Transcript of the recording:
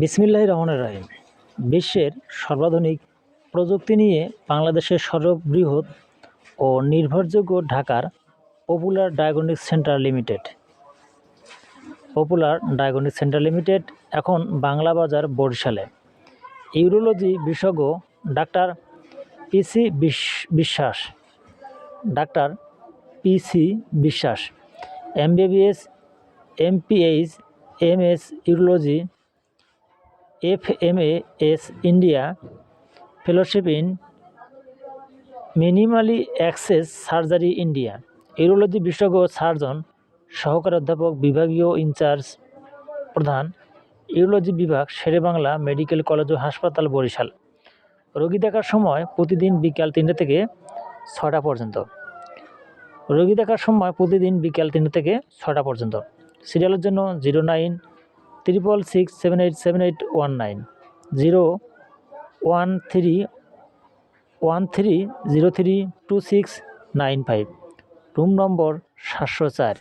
বিসমিল্লাহ রহমানের রাহিম। বিশ্বের সর্বাধুনিক প্রযুক্তি নিয়ে বাংলাদেশের সর্ববৃহৎ ও নির্ভরযোগ্য ঢাকার popular diagnostic centre limited. Popular diagnostic centre limited এখন বাংলা বাজার বরিশালে। ইউরোলজি বিশেষজ্ঞ doctor PC Biswas. Doctor PC Biswas. MBBS MPH MS urology F M S India fellowship in minimally access surgery India urology বিশেষজ্ঞ সার্জন সহকারী অধ্যাপক বিভাগীয় in charge প্রধান urology বিভাগ শেরেবাংলা মেডিকেল কলেজ ও হাসপাতাল বরিশাল রোগী দেখার সময় প্রতিদিন বিকাল তিনটে থেকে ছটা পর্যন্ত। রোগী দেখার সময় প্রতিদিন বিকাল তিনটে থেকে ছটা পর্যন্ত। সিরিয়ালের জন্য zero nine triple six seven eight seven eight one nine zero one three one three zero three two six nine five room number সাতশো চার।